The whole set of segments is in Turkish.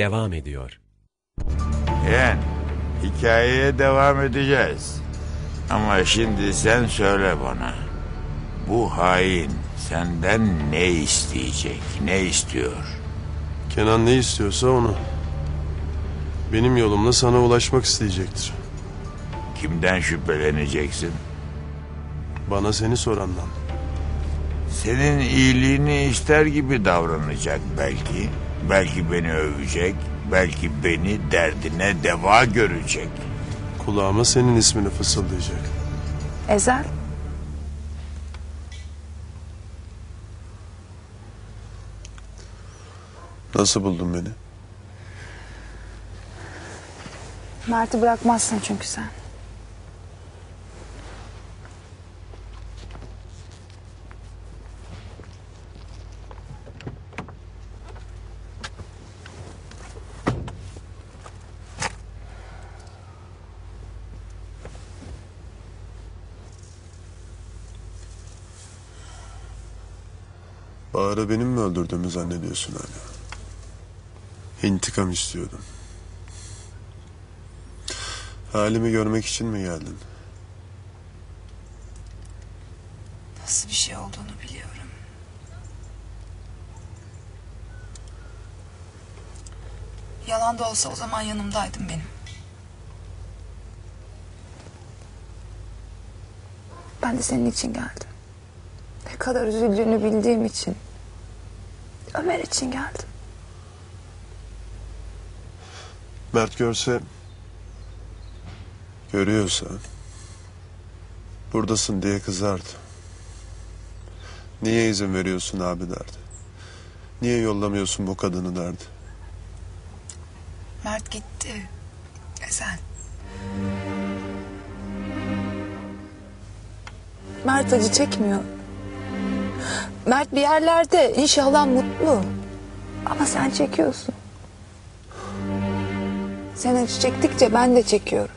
devam ediyor. Yeğen, hikayeye devam edeceğiz. Ama şimdi sen söyle bana. Bu hain senden ne isteyecek, ne istiyor? Kenan ne istiyorsa onu. Benim yolumla sana ulaşmak isteyecektir. Kimden şüpheleneceksin? Bana seni sorandan. Senin iyiliğini ister gibi davranacak belki. Belki beni övecek, belki beni derdine deva görecek. Kulağıma senin ismini fısıldayacak. Ezel. Nasıl buldun beni? Mert'i bırakmazsın çünkü sen. Bahar'ı benim mi öldürdüğümü zannediyorsun hala? İntikam istiyordum. Halimi görmek için mi geldin? Nasıl bir şey olduğunu biliyorum. Yalan da olsa o zaman yanımdaydın benim. Ben de senin için geldim. Ne kadar üzüldüğünü bildiğim için. Ömer için geldim. Mert görse... Görüyorsa... Buradasın diye kızardı. Niye izin veriyorsun abi derdi. Niye yollamıyorsun bu kadını derdi. Mert gitti. Ezel. Mert acı çekmiyor. Mert bir yerlerde inşallah mutlu. Ama sen çekiyorsun. Sen acı çektikçe ben de çekiyorum.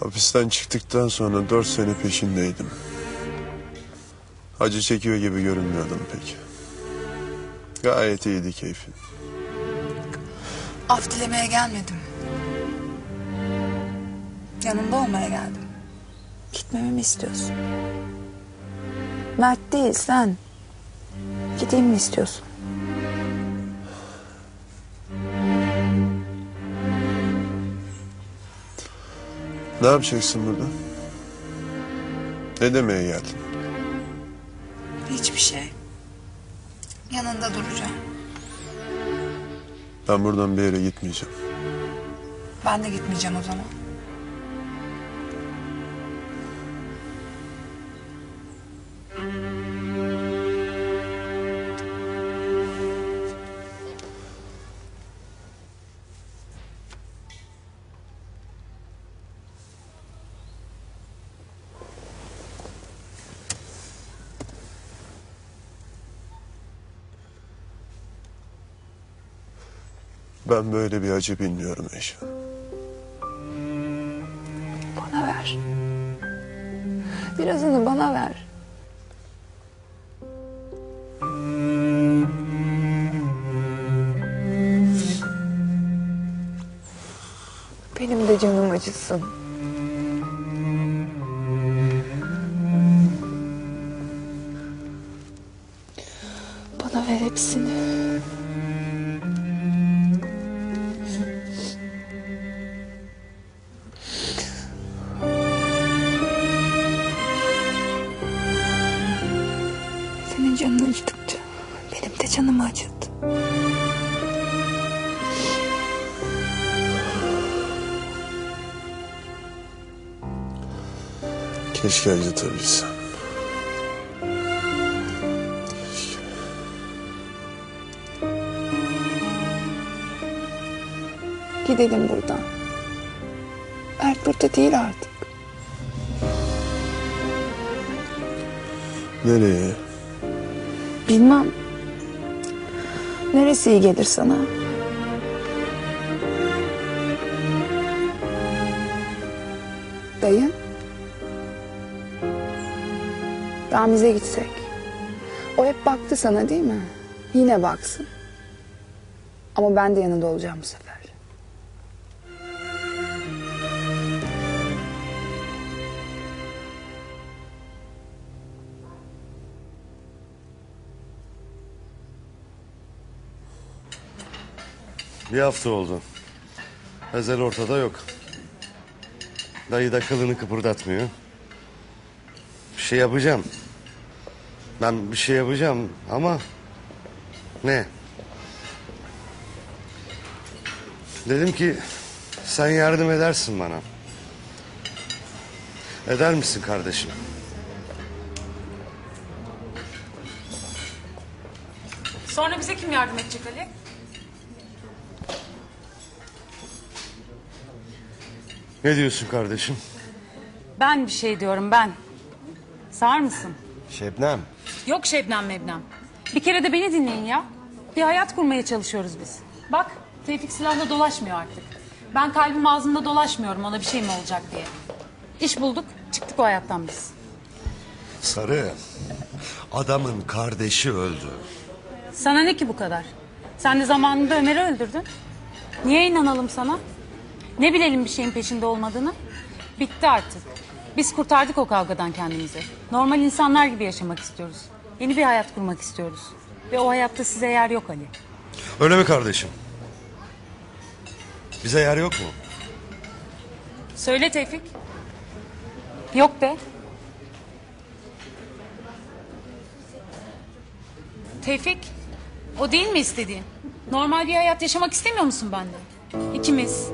Hapisten çıktıktan sonra dört sene peşindeydim. Acı çekiyor gibi görünmüyordum pek. Gayet iyiydi keyfin. Af dilemeye gelmedim. Yanında olmaya geldim. Gitmemi mi istiyorsun? Mert değil sen. Gideyim mi istiyorsun? Ne yapacaksın burada? Ne demeye geldin? Hiçbir şey. Yanında duracağım. Ben buradan bir yere gitmeyeceğim. Ben de gitmeyeceğim o zaman. Ben böyle bir acı bilmiyorum Eşa. Bana ver. Birazını bana ver. Benim de canım acısın. Bana ver hepsini. Senin canın acıdıkça benim de canımı acıttı. Keşke acıtabilsem. Gidelim buradan. Mert burada değil artık. Nereye? Bilmem. Neresi iyi gelir sana? Dayın? Ramiz'e gitsek. O hep baktı sana değil mi? Yine baksın. Ama ben de yanında olacağım bu sefer. Bir hafta oldu. Ezel ortada yok. Dayı da kılını kıpırdatmıyor. Bir şey yapacağım. Ben bir şey yapacağım ama ne? Dedim ki sen yardım edersin bana. Eder misin kardeşim? Sonra bize kim yardım edecek Ali? Ne diyorsun kardeşim? Ben bir şey diyorum ben. Sağır mısın? Şebnem. Yok Şebnem Mebnem. Bir kere de beni dinleyin ya. Bir hayat kurmaya çalışıyoruz biz. Bak Tevfik silahla dolaşmıyor artık. Ben kalbim ağzımda dolaşmıyorum ona bir şey mi olacak diye. İş bulduk çıktık o hayattan biz. Sarı. Adamın kardeşi öldü. Sana ne ki bu kadar? Sen de zamanında Ömer'i öldürdün. Niye inanalım sana? Ne bilelim bir şeyin peşinde olmadığını? Bitti artık. Biz kurtardık o kavgadan kendimizi. Normal insanlar gibi yaşamak istiyoruz. Yeni bir hayat kurmak istiyoruz. Ve o hayatta size yer yok Ali. Öyle mi kardeşim? Bize yer yok mu? Söyle Tevfik. Yok de. Tevfik, o değil mi istediğin? Normal bir hayat yaşamak istemiyor musun bende? İkimiz.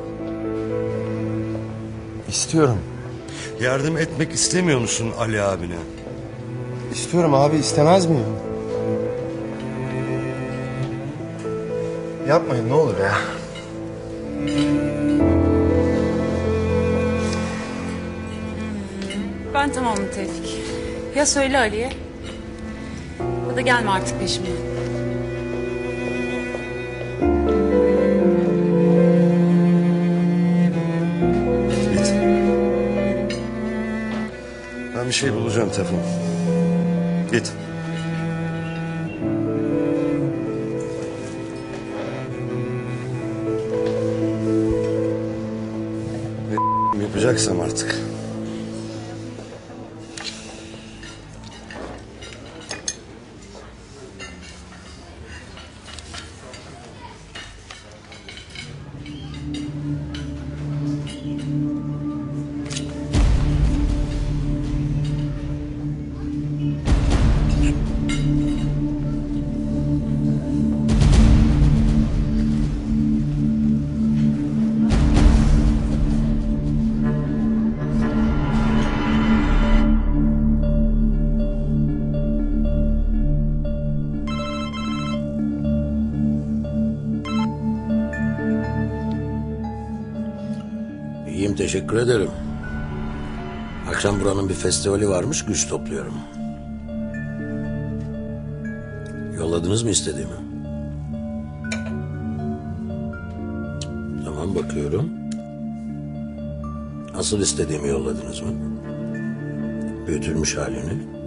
İstiyorum. Yardım etmek istemiyor musun Ali abine? İstiyorum abi istemez miyim? Yapmayın ne olur ya. Ben tamamım Tevfik. Ya söyle Ali'ye ya da gelme artık peşimden. Bir şey bulacağım Tefon. Git. Ne yapacaksam artık. İyiyim teşekkür ederim. Akşam buranın bir festivali varmış güç topluyorum. Yolladınız mı istediğimi? Tamam bakıyorum. Asıl istediğimi yolladınız mı? Büyütülmüş halini.